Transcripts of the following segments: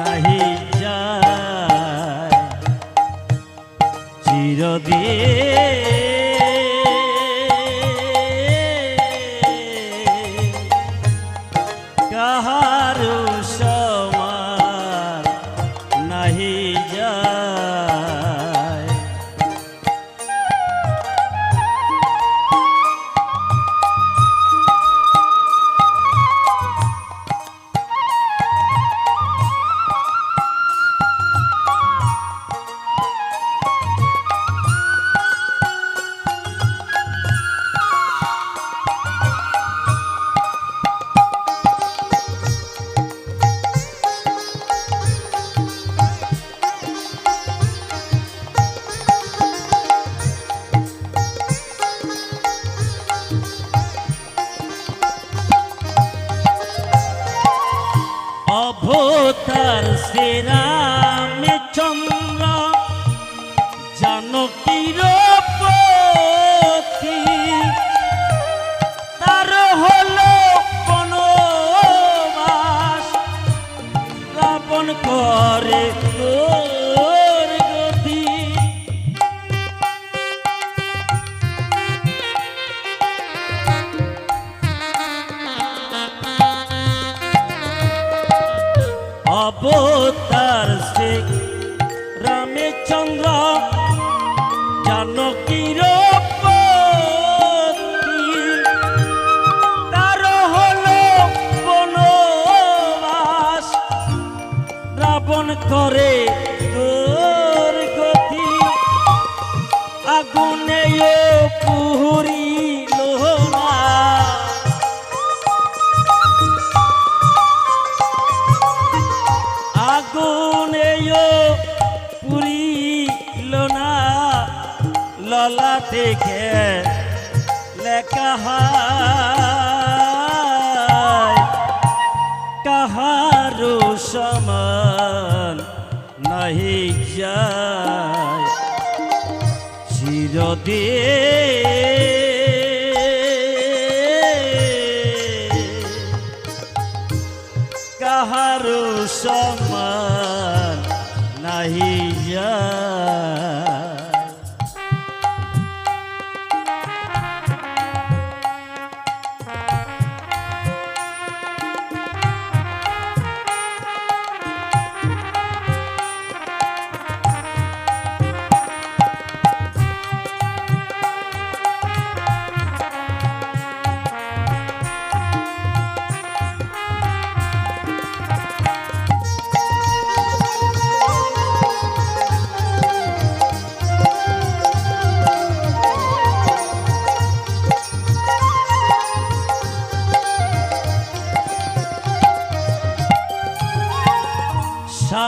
নাহি যায়। চিরদিন কাহারু será? জানকীর তার হলো বনবাস রাবণ করে তোর গতি। আগুনে পুহরিল না। আগুনে ললা দেখে লেখা কাহারো সমান নাহি যায়। চিরদিন কাহারো সমান নাহি যায়।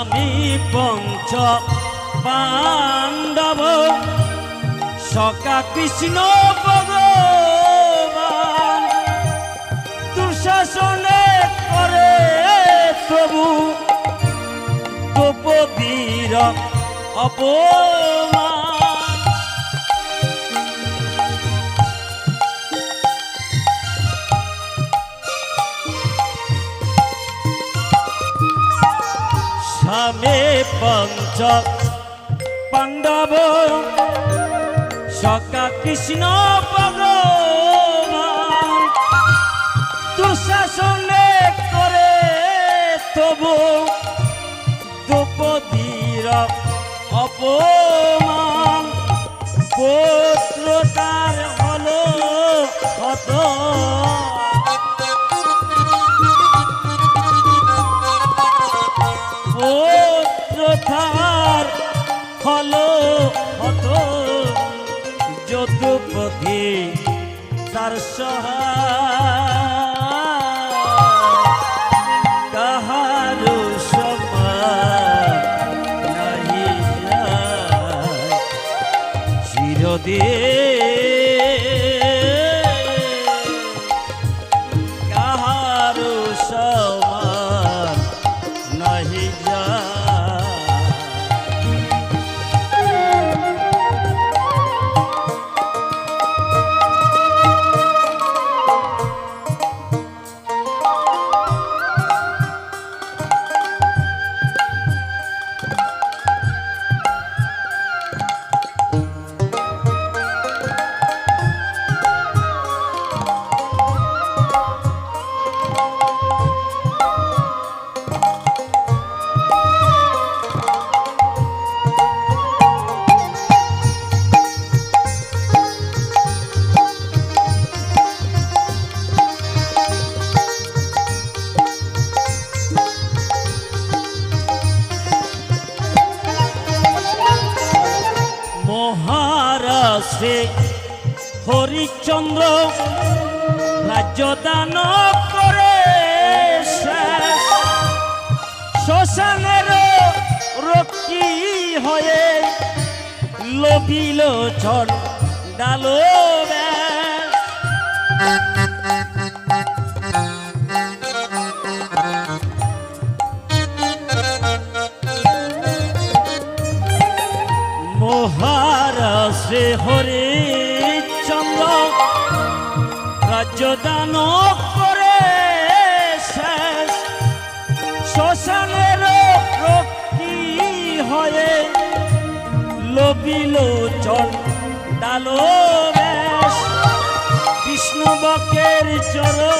স্বামী পঞ্চ পাণ্ডব। সকা কৃষ্ণ ভগবান দুঃশাসনে করে প্রভু। দ্রৌপদীর অপমান পঞ্চ পাণ্ডব সকা কৃষ্ণ ভগবান দুঃশাসনে করে তবু দ্রৌপদীর অপমান চিরদিন সে হরিচন্দ্র রাজ্য দান করে শ্মশানের রক্ষী হয়ে লোভিল ছড় ডালো ব্যাস। মহারাষ্ট্রে হরে চন্দ্র, রাজ্যদান করে শেষ। শ্মশানের রক্ষী হয়ে লোবিল ডালো বেশ। বিষ্ণু বকের চরণ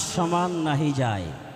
কাহারও সমান নাহি যায়।